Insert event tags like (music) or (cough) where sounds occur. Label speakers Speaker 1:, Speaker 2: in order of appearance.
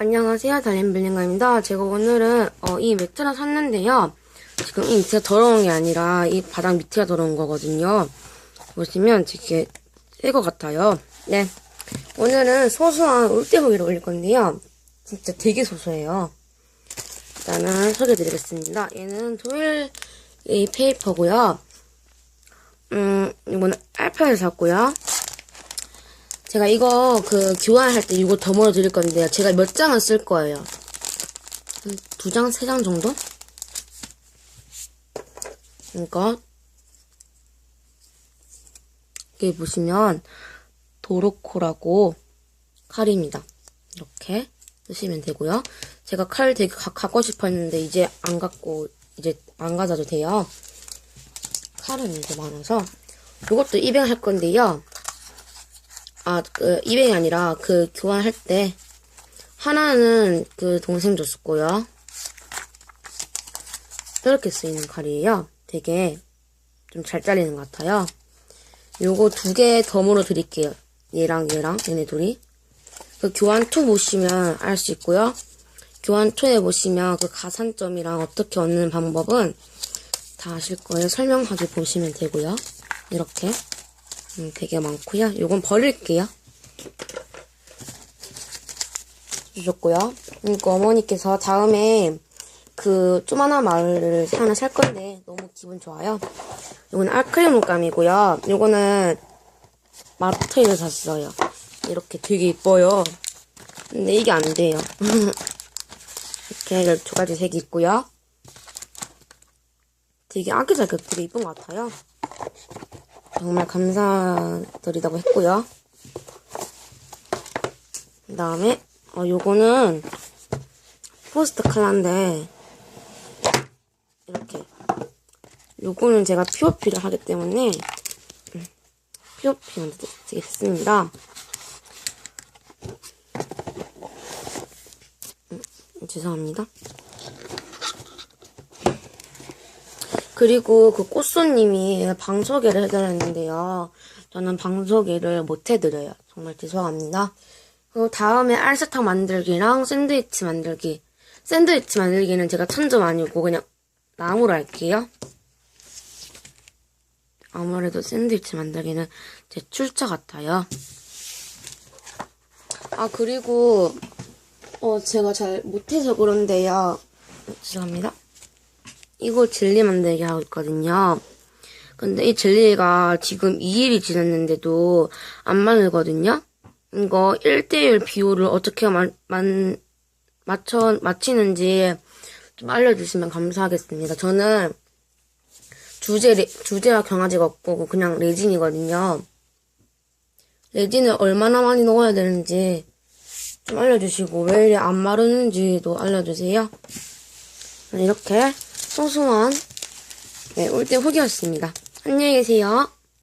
Speaker 1: 안녕하세요. 달님빌링가입니다. 제가 오늘은 어, 이 매트를 샀는데요. 지금 이 밑에가 더러운 게 아니라 이 바닥 밑에가 더러운 거거든요. 보시면 되게 새것 같아요. 네. 오늘은 소소한 울대후기를 올릴 건데요. 진짜 되게 소소해요. 일단은 소개해드리겠습니다. 얘는 도일 이 페이퍼고요. 음, 이거는 알파에서 샀고요. 제가 이거 그 교환할 때 이거 덤으로 드릴 건데요. 제가 몇 장은 쓸 거예요. 한두 장, 세 장 정도? 그러니까 여기 보시면 도로코라고 칼입니다. 이렇게 쓰시면 되고요. 제가 칼 되게 가, 갖고 싶었는데 이제 안 갖고 이제 안 가져도 돼요. 칼은 이제 많아서 이것도 입양할 건데요. 아, 그, 입양이 아니라, 그, 교환할 때, 하나는 그 동생 줬었고요. 이렇게 쓰이는 칼이에요. 되게 좀 잘 잘리는 것 같아요. 요거 두 개 덤으로 드릴게요. 얘랑 얘랑, 얘네 둘이. 그 교환 투 보시면 알 수 있고요. 교환 투에 보시면 그 가산점이랑 어떻게 얻는 방법은 다 아실 거예요. 설명하기 보시면 되고요. 이렇게. 음, 되게 많고요. 요건 버릴게요. 주셨고요. 그리고 어머니께서 다음에 그 조만한 마을을 하나 살 건데 너무 기분 좋아요. 요거는 아크릴 물감이고요. 요거는 마트에서 샀어요. 이렇게 되게 이뻐요. 근데 이게 안 돼요. (laughs) 이렇게 두 가지 색이 있고요. 되게 아기자기 되게 이쁜 것 같아요. 정말 감사드리다고 했고요. 그 다음에 어, 요거는 포스트 칼라인데 이렇게 요거는 제가 POP를 하기 때문에 음, POP만 드리겠습니다. 음, 죄송합니다. 그리고 그 꽃소님이 방 소개를 해드렸는데요. 저는 방 소개를 못 해드려요. 정말 죄송합니다. 그리고 다음에 알사탕 만들기랑 샌드위치 만들기. 샌드위치 만들기는 제가 천점 아니고 그냥 나무로 할게요. 아무래도 샌드위치 만들기는 제 출처 같아요. 아, 그리고, 어, 제가 잘 못해서 그런데요. 죄송합니다. 이거 젤리 만들기 하고 있거든요. 근데 이 젤리가 지금 2일이 지났는데도 안 마르거든요. 이거 1대1 비율을 어떻게 마, 만, 맞춰, 맞히는지 좀 알려주시면 감사하겠습니다. 저는 주제, 레- 주제와 경화지가 없고 그냥 레진이거든요. 레진을 얼마나 많이 넣어야 되는지 좀 알려주시고 왜 이리 안 마르는지도 알려주세요. 이렇게 소소한 네, 올때 후기였습니다. 안녕히 계세요.